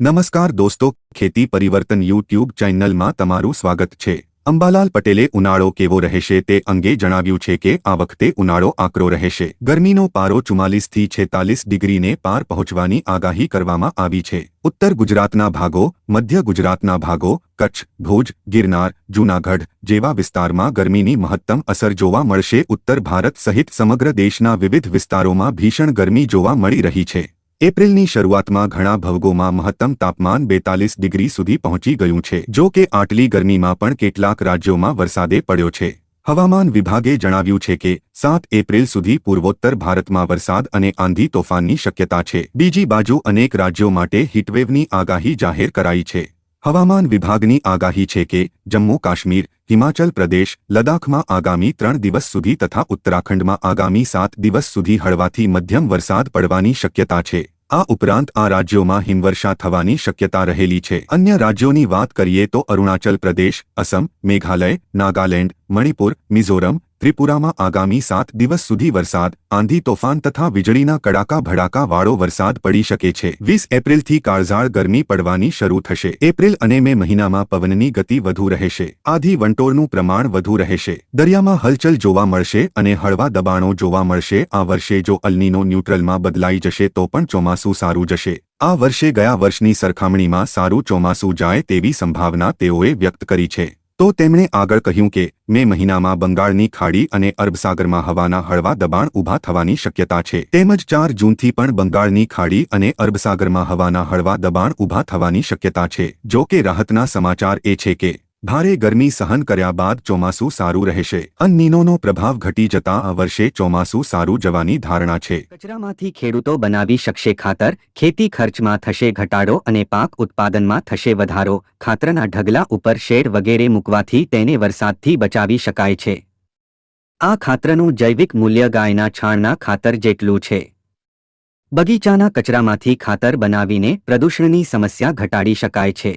નમસ્કાર દોસ્તો, ખેતી પરિવર્તન યુટ્યુબ ચેનલમાં તમારું સ્વાગત છે. અંબાલાલ પટેલે ઉનાળો કેવો રહેશે તે અંગે જણાવ્યું છે કે, આ વખતે ઉનાળો આકરો રહેશે. ગરમીનો પારો ચુમ્માલીસથી છેતાલીસ ડિગ્રીને પાર પહોંચવાની આગાહી કરવામાં આવી છે. ઉત્તર ગુજરાતના ભાગો, મધ્ય ગુજરાતના ભાગો, કચ્છ, ભુજ, ગિરનાર, જૂનાગઢ જેવા વિસ્તારમાં ગરમીની મહત્તમ અસર જોવા મળશે. ઉત્તર ભારત સહિત સમગ્ર દેશના વિવિધ વિસ્તારોમાં ભીષણ ગરમી જોવા મળી રહી છે. એપ્રિલની શરૂઆતમાં ઘણા ભવગોમાં મહત્તમ તાપમાન બેતાલીસ ડિગ્રી સુધી પહોંચી ગયું છે, જો કે આટલી ગરમીમાં પણ કેટલાક રાજ્યોમાં વરસાદે પડ્યો છે. હવામાન વિભાગે જણાવ્યું છે કે, સાત એપ્રિલ સુધી પૂર્વોત્તર ભારતમાં વરસાદ અને આંધી તોફાનની શક્યતા છે. બીજી બાજુ અનેક રાજ્યો માટે હીટવેવની આગાહી જાહેર કરાઈ છે. હવામાન વિભાગની આગાહી છે કે, જમ્મુ કાશ્મીર, હિમાચલ પ્રદેશ, લદ્દાખમાં આગામી ત્રણ દિવસ સુધી તથા ઉત્તરાખંડમાં આગામી સાત દિવસ સુધી હળવાથી મધ્યમ વરસાદ પડવાની શક્યતા છે. આ ઉપરાંત આ રાજ્યોમાં હિમવર્ષા થવાની શક્યતા રહેલી છે. અન્ય રાજ્યોની વાત કરીએ તો અરુણાચલ પ્રદેશ, અસમ, મેઘાલય, નાગાલેન્ડ મણિપુર, મિઝોરમ, ત્રિપુરામાં આગામી સાત દિવસ સુધી વરસાદ, આંધી તોફાન તથા વીજળીના કડાકા ભડાકા વાળો વરસાદ પડી શકે છે. વીસ એપ્રિલથી કાળઝાળ ગરમી પડવાની શરૂ થશે. એપ્રિલ અને મે મહિનામાં પવનની ગતિ વધુ રહેશે. આધી વંટોળનું પ્રમાણ વધુ રહેશે. દરિયામાં હલચલ જોવા મળશે અને હળવા દબાણો જોવા મળશે. આ વર્ષે જો અલનીનો ન્યુટ્રલમાં બદલાઈ જશે તો પણ ચોમાસું સારું જશે. આ વર્ષે ગયા વર્ષની સરખામણીમાં સારું ચોમાસું જાય તેવી સંભાવના તેઓએ વ્યક્ત કરી છે. તો તેમણે આગળ કહ્યું કે, મે મહિનામાં બંગાળની ખાડી અને અરબસાગરમાં હવાના હળવા દબાણ ઊભા થવાની શક્યતા છે. તેમજ ચાર જૂનથી પણ બંગાળની ખાડી અને અરબસાગરમાં હવાના હળવા દબાણ ઊભા થવાની શક્યતા છે. જો કે રાહતના સમાચાર એ છે કે ભારે ગરમી સહન કર્યા બાદ ચોમાસું સારું રહેશે. અનનીનોનો પ્રભાવ ઘટી જતા આ વર્ષે ચોમાસું સારું જવાની ધારણા છે. કચરામાંથી ખેડૂતો બનાવી શકશે ખાતર, ખેતી ખર્ચમાં થશે ઘટાડો અને પાક ઉત્પાદનમાં થશે વધારો, ખાતરના ઢગલા ઉપર શેડ વગેરે મૂકવાથી તેને વરસાદથી બચાવી શકાય છે. આ ખાતરનું જૈવિક મૂલ્ય ગાયના છાણના ખાતર જેટલું છે. બગીચાના કચરામાંથી ખાતર બનાવીને પ્રદૂષણની સમસ્યા ઘટાડી શકાય છે.